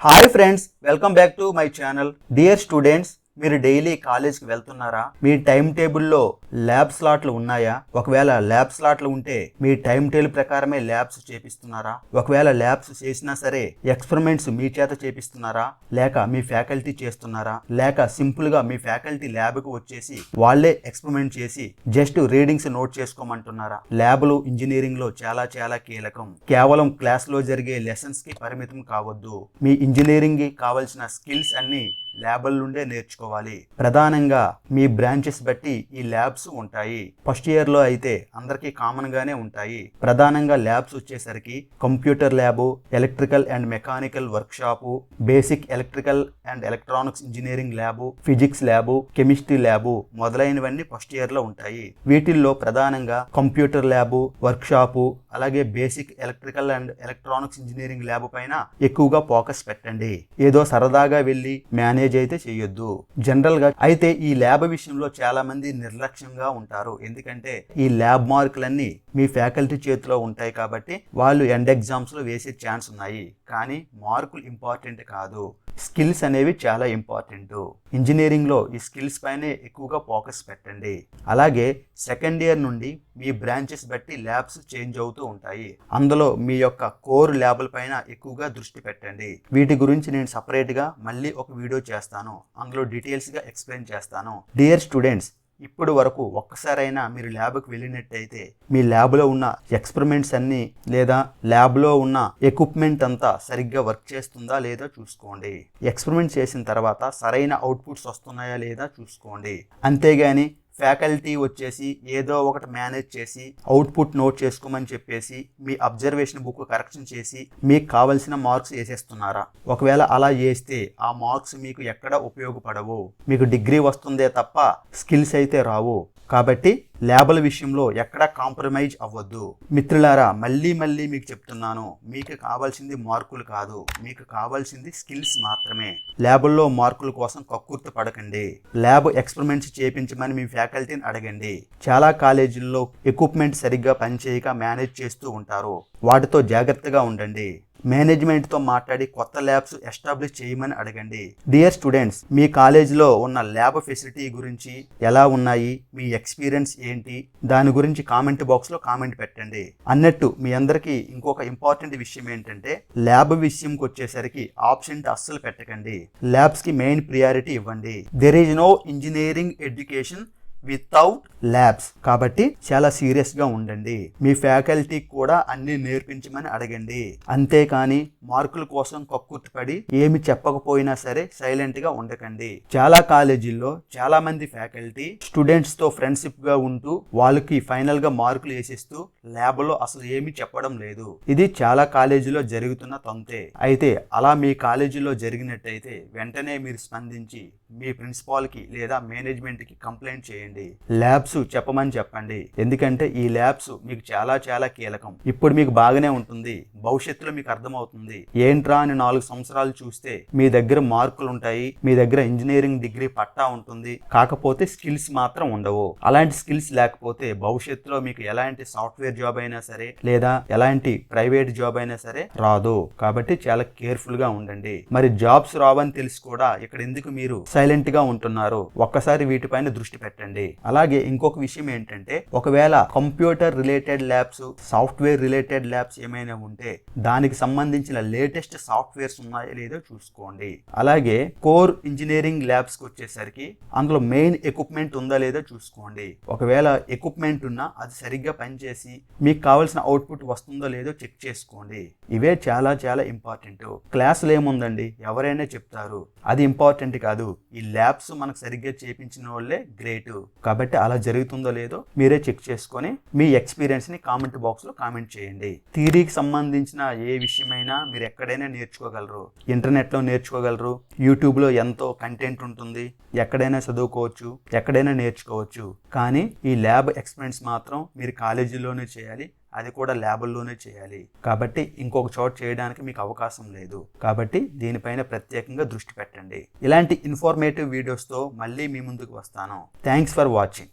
Hi friends, welcome back to my channel. Dear students, మీరు daily కాలేజ్కి వెళ్తున్నారా మీ time టేబుల్లో ల్యాబ్ స్లాట్లు ఉన్నాయా ఒకవేళ ల్యాబ్ స్లాట్లు ఉంటే మీ టైం టేబుల్ ప్రకారమే ల్యాబ్స్ చేపిస్తున్నారా ఒకవేళ ల్యాబ్స్ చేసినా సరే ఎక్స్పెరిమెంట్స్ మీ చేత చేపిస్తున్నారా లేక మీ ఫ్యాకల్టీ చేస్తున్నారా లేక సింపుల్ గా మీ ఫ్యాకల్టీ ల్యాబ్ కు వచ్చేసి వాళ్లే ఎక్స్పెరిమెంట్ చేసి జస్ట్ రీడింగ్స్ నోట్ చేసుకోమంటున్నారా ల్యాబ్లు ఇంజనీరింగ్ లో చాలా చాలా కీలకం కేవలం క్లాస్ లో జరిగే లెసన్స్ కి పరిమితం కావద్దు మీ ఇంజనీరింగ్ కావలసిన స్కిల్స్ అన్ని ల్యాబల్ నుండే నేర్చుకోవాలి ప్రధానంగా మీ బ్రాంచెస్ బట్టి ఈ ల్యాబ్స్ ఉంటాయి ఫస్ట్ ఇయర్ లో అయితే అందరికీ కామన్ గానే ఉంటాయి ప్రధానంగా ల్యాబ్స్ వచ్చేసరికి computer lab electrical and mechanical workshop basic electrical and electronics engineering lab physics lab chemistry lab మొదలైనవన్నీ first year లో ఉంటాయి వీటిల్లో ప్రధానంగా కంప్యూటర్ ల్యాబ్ వర్క్ షాపు అలాగే basic electrical and electronics engineering lab పైన ఎక్కువగా ఫోకస్ పెట్టండి ఏదో సరదాగా వెళ్ళి మేనేజ్ మేనేజ్ అయితే చేయొద్దు జనరల్ గా అయితే ఈ ల్యాబ్ విషయంలో చాలా మంది నిర్లక్ష్యంగా ఉంటారు ఎందుకంటే ఈ ల్యాబ్ మార్కులన్నీ మీ ఫ్యాకల్టీ చేతిలో ఉంటాయి కాబట్టి వాళ్ళు ఎండ్ ఎగ్జామ్స్ లో వేసే ఛాన్స్ ఉన్నాయి కానీ మార్కులు ఇంపార్టెంట్ కాదు స్కిల్స్ అనేవి చాలా ఇంపార్టెంట్ ఇంజనీరింగ్లో ఈ స్కిల్స్ పైనే ఎక్కువగా ఫోకస్ పెట్టండి అలాగే సెకండ్ ఇయర్ నుండి మీ బ్రాంచెస్ బట్టి ల్యాబ్స్ చేంజ్ అవుతూ ఉంటాయి అందులో మీ యొక్క కోర్ ల్యాబ్ల పైన ఎక్కువగా దృష్టి పెట్టండి వీటి గురించి నేను సపరేట్గా మళ్ళీ ఒక వీడియో చేస్తాను అందులో డీటెయిల్స్గా ఎక్స్ప్లెయిన్ చేస్తాను డియర్ స్టూడెంట్స్ ఇప్పటి వరకు ఒక్కసారైనా మీరు ల్యాబ్కి వెళ్ళినట్టయితే మీ ల్యాబ్లో ఉన్న ఎక్స్పెరిమెంట్స్ అన్నీ లేదా ల్యాబ్లో ఉన్న ఎక్విప్మెంట్ అంతా సరిగ్గా వర్క్ చేస్తుందా లేదా చూసుకోండి ఎక్స్పెరిమెంట్ చేసిన తర్వాత సరైన అవుట్పుట్స్ వస్తున్నాయా లేదా చూసుకోండి అంతేగాని ఫ్యాకల్టీ వచ్చేసి ఏదో ఒకటి మేనేజ్ చేసి అవుట్పుట్ నోట్ చేసుకోమని చెప్పేసి మీ అబ్జర్వేషన్ బుక్ కరెక్షన్ చేసి మీకు కావలసిన మార్క్స్ వేసేస్తున్నారా ఒకవేళ అలా వేస్తే ఆ మార్క్స్ మీకు ఎక్కడ ఉపయోగపడవు మీకు డిగ్రీ వస్తుందే తప్ప స్కిల్స్ అయితే రావు కాబట్టి ల్యాబుల విషయంలో ఎక్కడ కాంప్రమైజ్ అవ్వద్దు మిత్రులారా మళ్ళీ మళ్ళీ మీకు చెప్తున్నాను మీకు కావాల్సింది మార్కులు కాదు మీకు కావాల్సింది స్కిల్స్ మాత్రమే ల్యాబుల్లో మార్కుల కోసం కక్కుర్త పడకండి ల్యాబ్ ఎక్స్పెరిమెంట్స్ చేపించమని మీ ఫ్యాకల్టీని అడగండి చాలా కాలేజీల్లో ఎక్విప్మెంట్ సరిగ్గా పనిచేయక మేనేజ్ చేస్తూ ఉంటారు వాటితో జాగ్రత్తగా ఉండండి మేనేజ్మెంట్తో మాట్లాడి కొత్త ల్యాబ్స్ ఎస్టాబ్లిష్ చేయమని అడగండి డియర్ స్టూడెంట్స్ మీ కాలేజీలో ఉన్న ల్యాబ్ ఫెసిలిటీ గురించి ఎలా ఉన్నాయి మీ ఎక్స్పీరియన్స్ ఏంటి దాని గురించి కామెంట్ బాక్స్లో కామెంట్ పెట్టండి అన్నట్టు మీ అందరికీ ఇంకొక ఇంపార్టెంట్ విషయం ఏంటంటే ల్యాబ్ విషయంకి వచ్చేసరికి ఆప్షన్ అస్సలు పెట్టకండి ల్యాబ్స్కి మెయిన్ ప్రియారిటీ ఇవ్వండి there is no engineering education without labs కాబట్టి చాలా సీరియస్గా ఉండండి మీ ఫ్యాకల్టీ కూడా అన్ని నేర్పించమని అడగండి అంతేకాని మార్కుల కోసం కక్కుర్తిపడి ఏమి చెప్పకపోయినా సరే సైలెంట్గా ఉండకండి చాలా కాలేజీల్లో చాలా మంది ఫ్యాకల్టీ స్టూడెంట్స్తో ఫ్రెండ్షిప్గా ఉంటూ వాళ్ళకి ఫైనల్గా మార్కులు వేసేస్తూ ల్యాబ్లో అసలు ఏమి చెప్పడం లేదు ఇది చాలా కాలేజీలో జరుగుతున్న తొంతే అయితే అలా మీ కాలేజీలో జరిగినట్టయితే వెంటనే మీరు స్పందించి మీ ప్రిన్సిపాల్కి లేదా మేనేజ్మెంట్కి కంప్లైంట్ చేయండి ల్యాబ్స్ ల్యాబ్స్ చెప్పమని చెప్పండి ఎందుకంటే ఈ ల్యాబ్స్ మీకు చాలా చాలా కీలకం ఇప్పుడు మీకు బాగానే ఉంటుంది భవిష్యత్తులో మీకు అర్థమవుతుంది ఏంట్రా అని నాలుగు సంవత్సరాలు చూస్తే మీ దగ్గర మార్కులు ఉంటాయి మీ దగ్గర ఇంజనీరింగ్ డిగ్రీ పట్టా ఉంటుంది కాకపోతే స్కిల్స్ మాత్రం ఉండవు అలాంటి స్కిల్స్ లేకపోతే భవిష్యత్తులో మీకు ఎలాంటి సాఫ్ట్వేర్ జాబ్ అయినా సరే లేదా ఎలాంటి ప్రైవేట్ జాబ్ అయినా సరే రాదు కాబట్టి చాలా కేర్ఫుల్ గా ఉండండి మరి జాబ్స్ రావని తెలిసి కూడా ఇక్కడ ఎందుకు మీరు సైలెంట్ గా ఉంటున్నారు ఒక్కసారి వీటిపైన దృష్టి పెట్టండి అలాగే ఇంకో ఇంకొక విషయం ఏంటంటే ఒకవేళ computer related labs software related labs ఏమైనా ఉంటే దానికి సంబంధించిన లేటెస్ట్ సాఫ్ట్వేర్స్ ఉన్నాయో లేదో చూసుకోండి అలాగే కోర్ ఇంజనీరింగ్ ల్యాబ్స్ కి వచ్చేసరికి అందులో మెయిన్ ఎక్విప్మెంట్ ఉందా లేదో చూసుకోండి ఒకవేళ ఎక్విప్మెంట్ ఉన్నా అది సరిగ్గా పనిచేసి మీకు కావాల్సిన అవుట్పుట్ వస్తుందో లేదో చెక్ చేసుకోండి ఇవే చాలా చాలా ఇంపార్టెంట్ క్లాసులు ఏముందండి ఎవరైనా చెప్తారు అది ఇంపార్టెంట్ కాదు ఈ ల్యాబ్స్ మనకు సరిగ్గా చేపించిన వాళ్ళే గ్రేట్ కాబట్టి అలా జరుగుతుందో లేదో మీరే చెక్ చేసుకొని మీ ఎక్స్పీరియన్స్ని కామెంట్ బాక్స్లో కామెంట్ చేయండి థీరీకి సంబంధించిన ఏ విషయమైనా మీరు ఎక్కడైనా నేర్చుకోగలరు ఇంటర్నెట్లో నేర్చుకోగలరు యూట్యూబ్లో ఎంతో కంటెంట్ ఉంటుంది ఎక్కడైనా చదువుకోవచ్చు ఎక్కడైనా నేర్చుకోవచ్చు కానీ ఈ ల్యాబ్ ఎక్స్పీరియన్స్ మాత్రం మీరు కాలేజీలోనే చేయాలి అది కూడా ల్యాబుల్లోనే చేయాలి కాబట్టి ఇంకొక చోట చేయడానికి మీకు అవకాశం లేదు కాబట్టి దీనిపైన ప్రత్యేకంగా దృష్టి పెట్టండి ఇలాంటి ఇన్ఫర్మేటివ్ వీడియోస్తో మళ్ళీ మీ ముందుకు వస్తాను థ్యాంక్స్ ఫర్ వాచింగ్